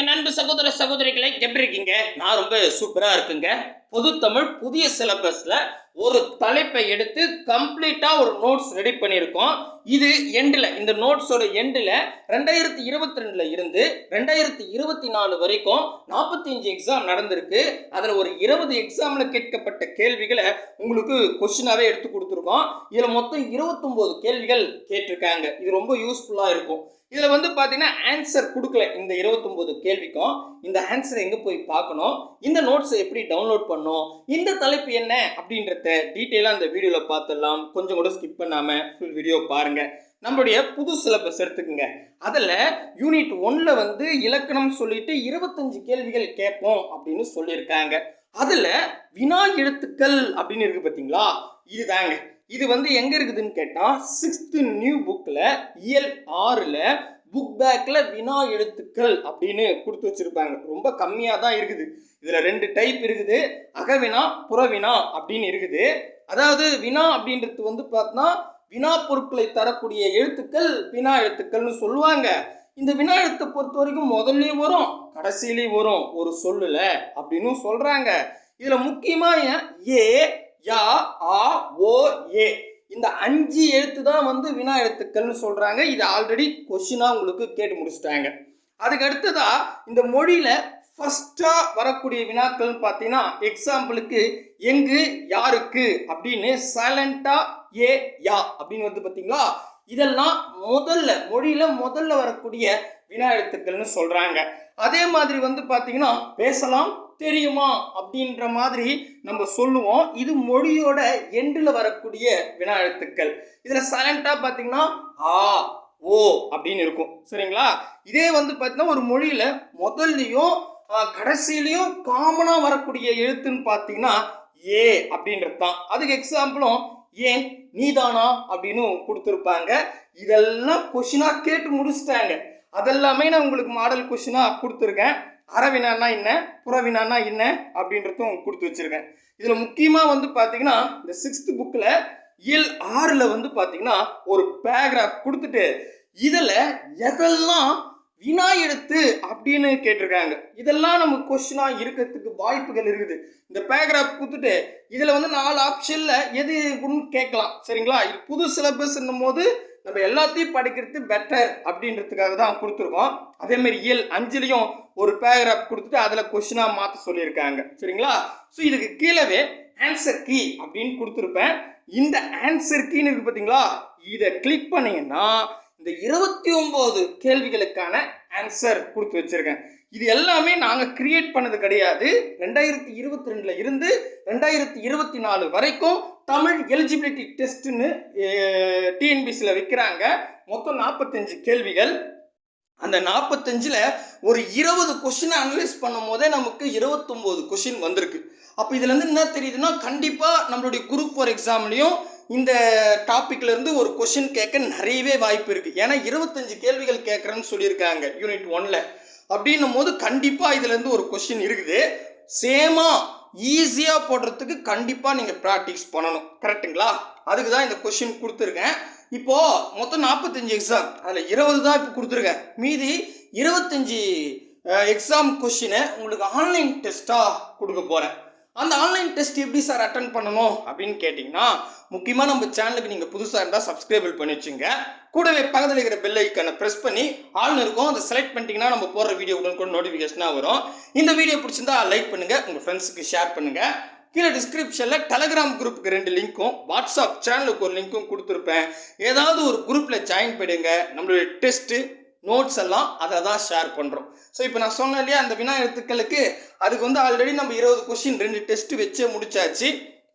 என் அன்பு சகோதர சகோதரிகளை எப்படி இருக்கீங்க? நான் ரொம்ப சூப்பரா இருக்குங்க. பொது தமிழ் புதிய சிலபஸ்ல ஒரு தலைப்பை எடுத்து கம்ப்ளீட்டா ஒரு நோட்ஸ் ரெடி பண்ணியிருக்கோம். இது எண்டில் இந்த நோட்ஸோட எண்டில் ரெண்டாயிரத்தி இருபத்தி ரெண்டுல இருந்து ரெண்டாயிரத்தி இருபத்தி நாலு வரைக்கும் நாற்பத்தஞ்சு எக்ஸாம் நடந்திருக்கு. அதில் ஒரு இருபது எக்ஸாமில் கேட்கப்பட்ட கேள்விகளை உங்களுக்கு கொஷினாகவே எடுத்து கொடுத்துருக்கோம். இதில் மொத்தம் இருபத்தொம்போது கேள்விகள் கேட்டிருக்காங்க. இது ரொம்ப யூஸ்ஃபுல்லாக இருக்கும். இதில் வந்து பார்த்தீங்கன்னா ஆன்சர் கொடுக்கல இந்த இருபத்தொம்போது கேள்விக்கும். இந்த ஆன்சரை எங்கே போய் பார்க்கணும்? இந்த நோட்ஸை எப்படி டவுன்லோட் பண்ணும் இந்த தலைப்பு என்ன? அப்படின்றத டீட்டெயிலாக அந்த வீடியோவில் பார்த்துடலாம். கொஞ்சம் கூட ஸ்கிப் பண்ணாமல் ஃபுல் வீடியோ பாருங்கள் நம்மளுடைய புது சிலபஸ் எடுத்துக்கோங்க. அதில் யூனிட் ஒன்ல வந்து இலக்கணம் சொல்லிட்டு இருபத்தஞ்சு கேள்விகள் கேட்போம் அப்படின்னு சொல்லியிருக்காங்க. அதில் வினா எழுத்துக்கள் அப்படின்னு இருக்கு பார்த்தீங்களா இதுதாங்க. இது வந்து எங்கே இருக்குதுன்னு கேட்டால் சிக்ஸ்த்து நியூ புக்கில் இயல் ஆறில் புக் பேக்கில் வினா எழுத்துக்கள் அப்படின்னு கொடுத்து வச்சுருப்பாங்க. ரொம்ப கம்மியாக தான் இருக்குது. இதில் ரெண்டு டைப் இருக்குது. அகவினா புறவினா அப்படின்னு இருக்குது. அதாவது வினா அப்படின்றது வந்து பார்த்தோன்னா வினா பொருட்களை தரக்கூடிய எழுத்துக்கள் வினா எழுத்துக்கள்னு சொல்லுவாங்க. இந்த வினா எழுத்தை பொறுத்த வரைக்கும் முதல்லையும் வரும் கடைசியிலையும் வரும் ஒரு சொல்லுல அப்படின்னு இதில் முக்கியமாக ஏன் ஏ யா ஆ ஓ ஏ. இந்த அஞ்சு எழுத்து தான் வந்து வினா எழுத்துக்கள்னு சொல்கிறாங்க இது ஆல்ரெடி கொஷினாக உங்களுக்கு கேட்டு முடிச்சிட்டாங்க. அதுக்கு அடுத்ததா இந்த மொழியில் ஃபஸ்ட்டாக வரக்கூடிய வினாக்கள்னு பார்த்தீங்கன்னா எக்ஸாம்பிளுக்கு எங்கு யாருக்கு அப்படின்னு சைலண்டா ஏ யா அப்படின்னு வந்து பார்த்தீங்களா? இதெல்லாம் முதல்ல மொழியில் முதல்ல வரக்கூடிய வினா எழுத்துக்கள்னு சொல்கிறாங்க அதே மாதிரி வந்து பார்த்தீங்கன்னா பேசலாம் தெரியுமா அப்படின்ற மாதிரி நம்ம சொல்லுவோம். இது மொழியோட எண்டில் வரக்கூடிய வினா எழுத்துக்கள். இதில் சைலண்ட்டாக பார்த்தீங்கன்னா ஆ ஓ அப்படின்னு இருக்கும். சரிங்களா? இதே வந்து பார்த்தீங்கன்னா ஒரு மொழியில் முதல்லையும் கடைசியிலையும் காமனாக வரக்கூடிய எழுத்துன்னு பார்த்தீங்கன்னா ஏ அப்படின்றது தான். அதுக்கு எக்ஸாம்பிளும் ஏன் நீதானா அப்படின்னு கொடுத்துருப்பாங்க. இதெல்லாம் கொஷினாக கேட்டு முடிச்சிட்டாங்க. அதெல்லாமே நான் உங்களுக்கு மாடல் கொஷினாக கொடுத்துருக்கேன். அறவினானா என்ன புறவினானா என்ன அப்படின்றதும் கொடுத்து வச்சுருக்கேன். இதில் முக்கியமாக வந்து பார்த்தீங்கன்னா இந்த சிக்ஸ்த் புக்கில் இயல் ஆறில் வந்து பார்த்தீங்கன்னா ஒரு பேராகிராஃப் கொடுத்துட்டு இதில் எதெல்லாம் வினா எழுத்து அப்படின்னு கேட்டிருக்காங்க. இதெல்லாம் நம்ம கொஸ்டினாக இருக்கிறதுக்கு வாய்ப்புகள் இருக்குது. இந்த பேராகிராஃப் கொடுத்துட்டு இதில் வந்து நாலு ஆப்ஷனில் எது இருக்குன்னு கேட்கலாம். சரிங்களா? இது புது சிலபஸ்ன்னும் போது நம்ம எல்லாத்தையும் படிக்கிறது பெட்டர் அப்படின்றதுக்காக தான் கொடுத்துருக்கோம். அதேமாரி இயல் அஞ்சுலேயும் ஒரு பேராகிராஃப் கொடுத்துட்டு அதில் கொஷினாக மாற்ற சொல்லியிருக்காங்க. சரிங்களா? ஸோ இதுக்கு கீழவே ஆன்சர் கீ அப்படின்னு கொடுத்துருப்பேன். இந்த ஆன்சர் கீன்னு இருக்குது பார்த்தீங்களா இதை கிளிக் பண்ணீங்கன்னா இந்த இருபத்தி ஒம்பது கேள்விகளுக்கான ஆன்சர் கொடுத்து வச்சிருக்கேன். இது எல்லாமே நாங்கள் கிரியேட் பண்ணது கிடையாது. ரெண்டாயிரத்தி இருபத்தி ரெண்டில் இருந்து ரெண்டாயிரத்தி இருபத்தி நாலு வரைக்கும் தமிழ் எலிஜிபிலிட்டி டெஸ்ட்டுன்னு டிஎன்பிசியில் வைக்கிறாங்க. மொத்தம் நாற்பத்தஞ்சு கேள்விகள். அந்த நாற்பத்தஞ்சில் ஒரு இருபது கொஷினை அனலைஸ் பண்ணும் போதே நமக்கு இருபத்தொம்போது கொஷின் வந்திருக்கு. அப்போ இதுலேருந்து என்ன தெரியுதுன்னா கண்டிப்பாக நம்மளுடைய குரூப் ஃபோர் எக்ஸாம்லேயும் இந்த டாப்பிக்லேருந்து ஒரு கொஷின் கேட்க நிறையவே வாய்ப்பு இருக்குது ஏன்னா இருபத்தஞ்சு கேள்விகள் கேட்குறேன்னு சொல்லியிருக்காங்க யூனிட் ஒனில் அப்படின்னும் போது கண்டிப்பாக இதுலேருந்து ஒரு கொஷின் இருக்குது. சேமாக ஈஸியாக போடுறதுக்கு கண்டிப்பாக நீங்கள் ப்ராக்டிஸ் பண்ணணும். கரெக்டுங்களா அதுக்கு தான் இந்த கொஷின் கொடுத்துருக்கேன். இப்போது மொத்தம் நாற்பத்தஞ்சு எக்ஸாம் அதில் இருபது தான் இப்போ கொடுத்துருக்கேன். மீதி இருபத்தஞ்சி எக்ஸாம் கொஷினை உங்களுக்கு ஆன்லைன் டெஸ்ட்டாக கொடுக்க போகிறேன் அந்த ஆன்லைன் டெஸ்ட் எப்படி சார் அட்டன் பண்ணணும் அப்படின்னு கேட்டிங்கன்னா முக்கியமாக நம்ம சேனலுக்கு நீங்கள் புதுசாக இருந்தால் சப்ஸ்கிரைபிள் பண்ணி வச்சுங்க. கூடவே பக்கத்தில் இருக்கிற பெல் ஐக்கனை ப்ரெஸ் பண்ணி ஆள்னு இருக்கும் அதை செலக்ட் பண்ணிட்டீங்கன்னா நம்ம போடுற வீடியோ உடனுக்குடன் நோட்டிஃபிகேஷனாக வரும். இந்த வீடியோ பிடிச்சிருந்தா லைக் பண்ணுங்கள் உங்கள் ஃப்ரெண்ட்ஸுக்கு ஷேர் பண்ணுங்கள் கீழே டிஸ்கிரிப்ஷனில் டெலகிராம் குரூப்புக்கு ரெண்டு லிங்க்கும் வாட்ஸ்அப் சேனலுக்கு ஒரு லிங்க்கும் கொடுத்துருப்பேன். ஏதாவது ஒரு குரூப்பில் ஜாயின் பண்ணிடுங்க. நம்மளுடைய டெஸ்ட்டு நோட்ஸ் எல்லாம் அதை தான் ஷேர் பண்ணுறோம் ஸோ இப்போ நான் சொன்னேன் இல்லையா அந்த வினா எழுத்துக்களுக்கு அதுக்கு வந்து ஆல்ரெடி நம்ம இருபது கொஸ்டின் ரெண்டு டெஸ்ட்டு வச்சே முடிச்சாச்சு.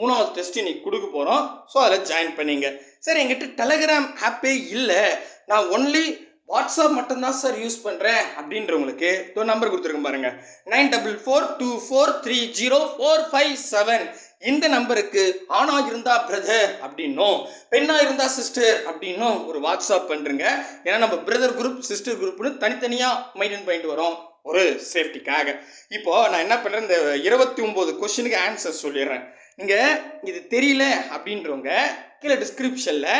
மூணாவது டெஸ்ட் இன்னைக்கு கொடுக்க போகிறோம் ஸோ அதில் ஜாயின் பண்ணிங்க. சார் எங்கிட்ட டெலகிராம் ஆப்பே இல்லை. நான் ஒன்லி வாட்ஸ்அப் மட்டும்தான் சார் யூஸ் பண்ணுறேன் அப்படின்றவங்களுக்கு நம்பர் கொடுத்துருக்கேன் பாருங்கள் nine double four two four three zero four five seven இந்த நம்பருக்கு ஆணா இருந்தா பிரதர் அப்படின்னும் பெண்ணா இருந்தா சிஸ்டர் அப்படின்னும் ஒரு வாட்ஸ்அப் பண்ணுறங்க ஏன்னா நம்ம பிரதர் குரூப் சிஸ்டர் குரூப்னு தனித்தனியாக மெயின்டைன் பண்ணிட்டு வரோம். ஒரு சேஃப்டிக்காக இப்போ நான் என்ன பண்ணுறேன் இந்த இருபத்தி ஒம்பது கொஸ்டினுக்கு ஆன்சர் சொல்லிடுறேன். நீங்கள் இது தெரியல அப்படின்றவங்க கீழே டிஸ்கிரிப்ஷனில்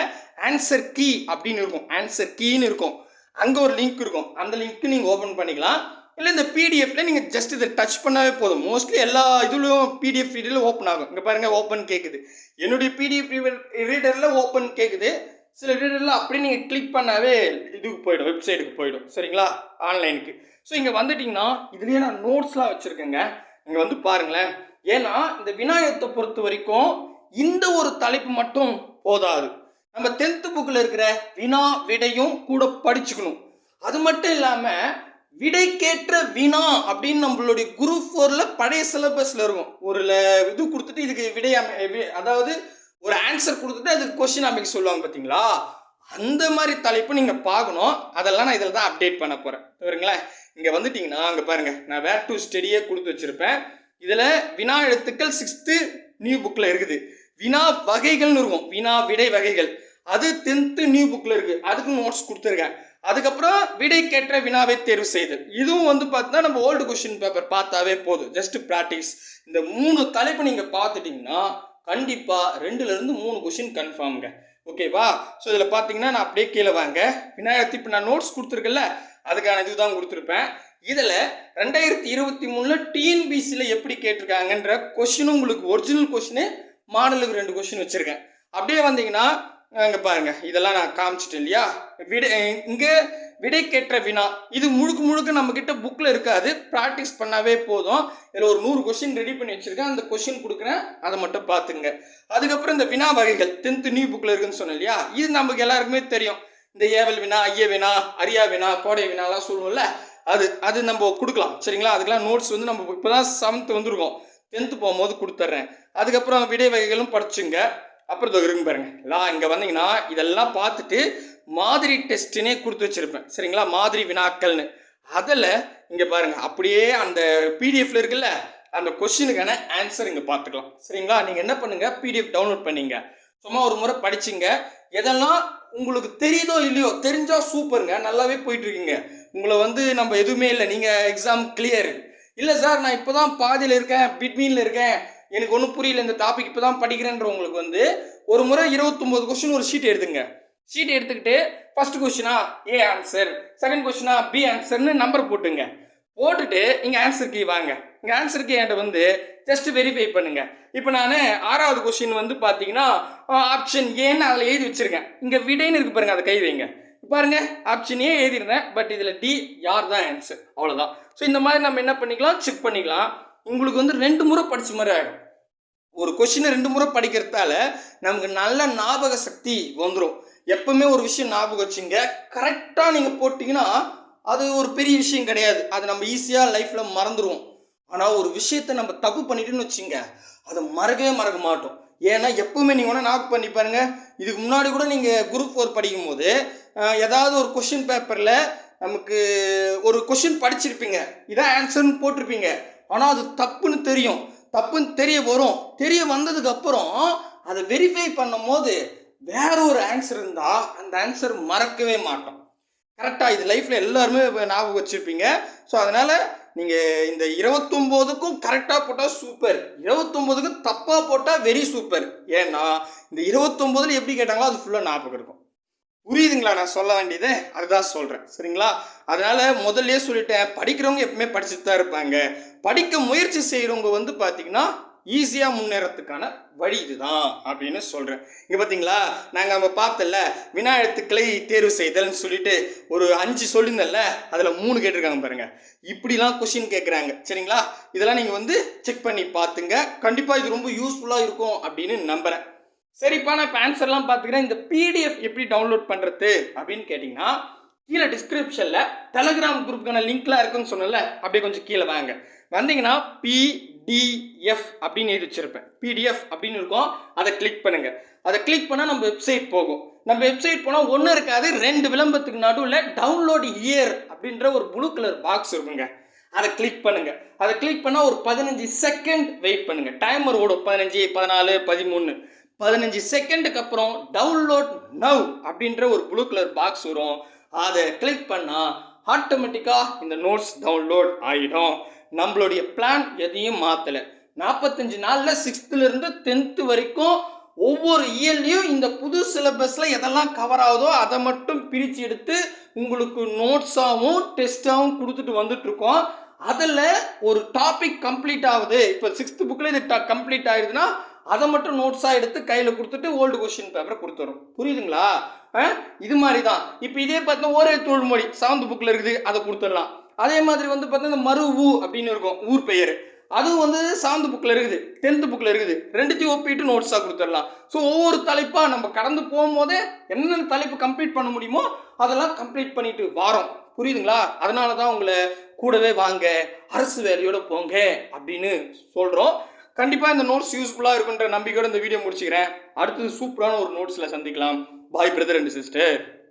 ஆன்சர் கீ அப்படின்னு இருக்கும். ஆன்சர் கீன்னு இருக்கும். அங்கே ஒரு லிங்க் இருக்கும். அந்த லிங்க்கு நீங்கள் ஓப்பன் பண்ணிக்கலாம். இல்லை இந்த பிடிஎஃப்ல நீங்கள் ஜஸ்ட் இதை டச் பண்ணாவே போதும். மோஸ்ட்லி எல்லா இதுலையும் பிடிஎஃப் ரீடரில் ஓப்பன் ஆகும். இங்கே பாருங்கள் ஓப்பன் கேட்குது என்னுடைய பிடிஎஃப் ரீடரில் ஓப்பன் கேட்குது சில ரீடரில் அப்படியே நீங்கள் கிளிக் பண்ணாவே இதுக்கு போயிடும் வெப்சைட்டுக்கு போயிடும். சரிங்களா? ஆன்லைனுக்கு ஸோ இங்கே வந்துட்டிங்கன்னா இதுலேயே நான் நோட்ஸ்லாம் வச்சுருக்கேங்க. இங்கே வந்து பாருங்களேன். ஏன்னா இந்த விநாயகத்தை பொறுத்த வரைக்கும் இந்த ஒரு தலைப்பு மட்டும் போதாது. நம்ம டென்த்து புக்கில் இருக்கிற வினா விடையும் கூட படிச்சுக்கணும். அது மட்டும் இல்லாமல் விடைக்கேற்ற வினா அப்படின்னு நம்மளுடைய குரூப் ஃபோரில் பழைய சிலபஸில் இருக்கும். ஒரு இது கொடுத்துட்டு இதுக்கு விடை அமை வி- அதாவது ஒரு ஆன்சர் கொடுத்துட்டு அதுக்கு கொஸ்டின் அமைக்க சொல்லுவாங்க பார்த்தீங்களா அந்த மாதிரி தலைப்பு நீங்கள் பார்க்கணும். அதெல்லாம் நான் இதில் தான் அப்டேட் பண்ண போகிறேன் சரிங்களேன் இங்கே வந்துட்டிங்கன்னா அங்கே பாருங்கள் நான் வேர் டு ஸ்டடியே கொடுத்து வச்சுருப்பேன். இதில் வினா எழுத்துக்கள் சிக்ஸ்த்து நியூ புக்கில் இருக்குது. வினா வகைகள்னு இருக்கும். வினா விடை வகைகள். அது டென்த்து நியூ புக்கில் இருக்குது அதுக்கு நோட்ஸ் கொடுத்துருக்கேன். அதுக்கப்புறம் விடை கேட்ட வினாவை தேர்வு செய்தல் இதுவும் வந்து பார்த்தீங்கன்னா நம்ம ஓல்டு கொஷின் பேப்பர் பார்த்தாவே போதும். ஜஸ்ட் ப்ராக்டிஸ் இந்த மூணு தலைப்பு நீங்கள் பார்த்துட்டிங்கன்னா கண்டிப்பாக ரெண்டுலேருந்து மூணு கொஷின் கன்ஃபார்ம்ங்க ஓகேவா ஸோ இதில் பார்த்தீங்கன்னா நான் அப்படியே கீழே வாங்க. விநாயகர் இப்போ நான் நோட்ஸ் கொடுத்துருக்கேன்ல அதுக்கான இதுதான் கொடுத்துருப்பேன். இதில் ரெண்டாயிரத்தி இருபத்தி மூணில் டிஎன்பிசியில் எப்படி கேட்டிருக்காங்கன்ற கொஷினும் உங்களுக்கு ஒரிஜினல் கொஷினு மாடலுக்கு ரெண்டு கொஷின் வச்சுருக்கேன். அப்படியே வந்தீங்கன்னா இங்கே பாருங்க இதெல்லாம் நான் காமிச்சிட்டேன் இல்லையா? விடை இங்கே விடை கேட்ட வினா. இது முழுக்க முழுக்க நம்ம கிட்ட புக்கில் இருக்காது. ப்ராக்டிஸ் பண்ணாவே போதும். இதில் ஒரு நூறு கொஷின் ரெடி பண்ணி வச்சிருக்கேன். அந்த கொஷின் கொடுக்குறேன். அதை மட்டும் பார்த்துங்க அதுக்கப்புறம் இந்த வினா வகைகள் டென்த்து நியூ புக்கில் இருக்குன்னு சொன்னேன் இல்லையா? இது நமக்கு எல்லாருக்குமே தெரியும். இந்த ஏவல் வினா ஐய வினா அரியா வினா கோடை வினாலாம் சொல்லுவோம்ல. அது அது நம்ம கொடுக்கலாம். சரிங்களா? அதுக்கெல்லாம் நோட்ஸ் வந்து நம்ம இப்போ தான் செவன்த் வந்திருக்கோம். டென்த்து போகும்போது கொடுத்துட்றேன் அதுக்கப்புறம் விடை வகைகளும் படிச்சுங்க. அப்புறம் இதோ பாருங்கள் பாருங்க. லா இங்கே வந்தீங்கன்னா இதெல்லாம் பார்த்துட்டு மாதிரி டெஸ்ட்டுனே கொடுத்து வச்சுருப்பேன். சரிங்களா? மாதிரி வினாக்கள்னு. அதில் இங்கே பாருங்கள் அப்படியே அந்த பிடிஎஃப்ல இருக்குல்ல அந்த கொஷினுக்கான ஆன்சர் இங்கே பார்த்துக்கலாம். சரிங்களா? நீங்கள் என்ன பண்ணுங்கள் பிடிஎஃப் டவுன்லோட் பண்ணீங்க. சும்மா ஒரு முறை படிச்சிங்க. எதெல்லாம் உங்களுக்கு தெரியுதோ இல்லையோ தெரிஞ்சால் சூப்பருங்க. நல்லாவே போயிட்டுருக்கீங்க. உங்களை வந்து நம்ம எதுவுமே இல்லை. நீங்கள் எக்ஸாம் கிளியர் இல்லை சார் நான் இப்போ தான் பாதியில் இருக்கேன். பிட்மீனில் இருக்கேன். எனக்கு ஒன்றும் புரியல இந்த டாபிக் இப்போ தான் படிக்கிறேன்றவங்களுக்கு வந்து ஒரு முறை இருபத்தொம்போது கொஸ்டின் ஒரு ஷீட் எடுத்துங்க. ஷீட் எடுத்துக்கிட்டு ஃபர்ஸ்ட் கொஸ்டினா ஏ ஆன்சர் செகண்ட் கொஸ்டினா பி ஆன்சர்னு நம்பர் போட்டுங்க. போட்டுட்டு இங்கே ஆன்சர் கீ வாங்க. இங்கே ஆன்சர் கீ என்கிட்ட வந்து ஜஸ்ட் வெரிஃபை பண்ணுங்க. இப்போ நான் ஆறாவது கொஸ்டின் வந்து பார்த்தீங்கன்னா ஆப்ஷன் ஏன்னு அதில் எழுதி வச்சுருக்கேன். இங்கே விடைன்னு இருக்கு பாருங்க அதை கை வைங்க. பாருங்க ஆப்ஷன் ஏ எழுதியிருந்தேன் பட் இதில் டி யார் தான் ஆன்சர் அவ்வளோதான் ஸோ இந்த மாதிரி நம்ம என்ன பண்ணிக்கலாம் செக் பண்ணிக்கலாம். உங்களுக்கு வந்து ரெண்டு முறை படித்த மாதிரி ஆகிடும் ஒரு கொஷினை ரெண்டு முறை படிக்கிறதால நமக்கு நல்ல ஞாபக சக்தி வந்துடும் எப்பவுமே ஒரு விஷயம் ஞாபகம் வச்சுங்க. கரெக்டாக நீங்கள் போட்டிங்கன்னா அது ஒரு பெரிய விஷயம் கிடையாது. அது நம்ம ஈஸியாக லைஃப்பில் மறந்துடுவோம் ஆனால் ஒரு விஷயத்தை நம்ம தப்பு பண்ணிட்டோன்னு வச்சுங்க அதை மறக்கவே மறக்க மாட்டோம். ஏன்னா எப்பவுமே நீங்கள் வேணால் ஞாபகம் பண்ணி பாருங்க. இதுக்கு முன்னாடி கூட நீங்கள் குரூப் ஃபோர் படிக்கும்போது அஹ், ஏதாவது ஒரு கொஷின் பேப்பரில் நமக்கு ஒரு கொஷின் படிச்சிருப்பீங்க. இதான் ஆன்சர்னு போட்டிருப்பீங்க. ஆனால் அது தப்புன்னு தெரியும். தப்புன்னு தெரிய வரும். தெரிய வந்ததுக்கு அப்புறம் அதை வெரிஃபை பண்ணும் போது வேற ஒரு ஆன்சர் இருந்தால் அந்த ஆன்சர் மறக்கவே மாட்டோம். கரெக்டாக இது லைஃப்பில் எல்லாருமே ஞாபகம் வச்சுருப்பீங்க. ஸோ அதனால் நீங்கள் இந்த இருபத்தொம்போதுக்கும் கரெக்டாக போட்டால் சூப்பர் இருபத்தொம்போதுக்கும் தப்பாக போட்டால் வெரி சூப்பர் ஏன்னா இந்த இருபத்தொம்போதில் எப்படி கேட்டாங்களோ அது ஃபுல்லாக ஞாபகம் இருக்கும். புரியுதுங்களா? நான் சொல்ல வேண்டியது? அதுதான் சொல்கிறேன் சரிங்களா? அதனால் முதல்லயே சொல்லிட்டேன். படிக்கிறவங்க எப்பவுமே படிச்சுட்டு தான் இருப்பாங்க. படிக்க முயற்சி செய்கிறவங்க வந்து பார்த்தீங்கன்னா ஈஸியாக முன்னேறத்துக்கான வழி இதுதான் அப்படின்னு சொல்கிறேன் இங்கே பார்த்தீங்களா நாங்கள் நம்ம பார்த்தல வினா எழுத்துக்களை தேர்வு செய்தல்னு சொல்லிட்டு ஒரு அஞ்சு சொல்லியிருந்தல அதில் மூணு கேட்டிருக்காங்க பாருங்கள் இப்படிலாம் கொஷின் கேட்குறாங்க சரிங்களா? இதெல்லாம் நீங்கள் வந்து செக் பண்ணி பார்த்துங்க. கண்டிப்பாக இது ரொம்ப யூஸ்ஃபுல்லாக இருக்கும் அப்படின்னு நம்புகிறேன் சரிப்பா நான் இப்போ ஆன்சர்லாம் பார்த்துக்கிறேன். இந்த பிடிஎஃப் எப்படி டவுன்லோட் பண்ணுறது அப்படின்னு கேட்டிங்கன்னா கீழே டிஸ்கிரிப்ஷனில் டெலகிராம் குரூப்புக்கான லிங்க்லாம் இருக்குன்னு சொன்னல அப்படியே கொஞ்சம் கீழே வாங்க. வந்தீங்கன்னா பிடிஎஃப் அப்படின்னு எழுதி வச்சுருப்பேன். பிடிஎஃப் அப்படின்னு இருக்கும். அதை கிளிக் பண்ணுங்கள் அதை கிளிக் பண்ணால் நம்ம வெப்சைட் போகும். நம்ம வெப்சைட் போனால் ஒன்றும் இருக்காது ரெண்டு விளம்பரத்துக்கு நடுவில் டவுன்லோட் இயர் அப்படின்ற ஒரு ப்ளூ கலர் பாக்ஸ் இருக்குங்க. அதை கிளிக் பண்ணுங்கள் அதை கிளிக் பண்ணால் ஒரு பதினஞ்சு செகண்ட் வெயிட் பண்ணுங்கள் டைமர் ஓடும். பதினஞ்சு பதினாலு பதிமூணு. பதினஞ்சு செகண்டுக்கு அப்புறம் டவுன்லோட் நவ் அப்படின்ற ஒரு ப்ளூ கலர் பாக்ஸ் வரும். அதை கிளிக் பண்ணால் ஆட்டோமேட்டிக்காக இந்த நோட்ஸ் டவுன்லோட் ஆகிடும் நம்மளுடைய பிளான் எதையும் மாற்றலை நாற்பத்தஞ்சு நாளில் சிக்ஸ்த்துலேருந்து டென்த்து வரைக்கும் ஒவ்வொரு இயல்லையும் இந்த புது சிலபஸில் எதெல்லாம் கவர் ஆகுதோ அதை மட்டும் பிரித்து எடுத்து உங்களுக்கு நோட்ஸாகவும் டெஸ்ட்டாகவும் கொடுத்துட்டு வந்துட்டுருக்கோம். அதில் ஒரு டாபிக் கம்ப்ளீட் ஆகுது. இப்போ சிக்ஸ்த்து புக்கில் இது கம்ப்ளீட் ஆகிடுதுன்னா அதை மட்டும் நோட்ஸாக எடுத்து கையில் கொடுத்துட்டு ஓல்டு கொஸ்டின் பேப்பரை கொடுத்துரும் புரியுதுங்களா? ஆ? இது மாதிரி தான் இப்போ இதே பார்த்தா ஒரே தொழில்மொழி செவன்த் புக்கில் இருக்குது அதை கொடுத்துடலாம். அதே மாதிரி வந்து பார்த்தீங்கன்னா இந்த மறு ஊ அப்படின்னு இருக்கும் ஊர் பெயர். அதுவும் வந்து சாந்து புக்கில் இருக்குது டென்த்து புக்கில் இருக்குது. ரெண்டுத்தையும் ஒப்பிட்டு நோட்ஸாக கொடுத்துடலாம். ஸோ ஒவ்வொரு தலைப்பாக நம்ம கடந்து போகும்போதே என்னென்ன தலைப்பு கம்ப்ளீட் பண்ண முடியுமோ அதெல்லாம் கம்ப்ளீட் பண்ணிட்டு வாரோம். புரியுதுங்களா? அதனால தான் உங்களை கூடவே வாங்க அரசு வேலையோட போங்க அப்படின்னு சொல்கிறோம் கண்டிப்பாக இந்த நோட்ஸ் யூஸ்ஃபுல்லாக இருக்குன்ற நம்பிக்கையோட இந்த வீடியோ முடிச்சுக்கிறேன். அடுத்தது சூப்பரான ஒரு நோட்ஸில் சந்திக்கலாம். பாய் பிரதர் அண்ட் சிஸ்டர்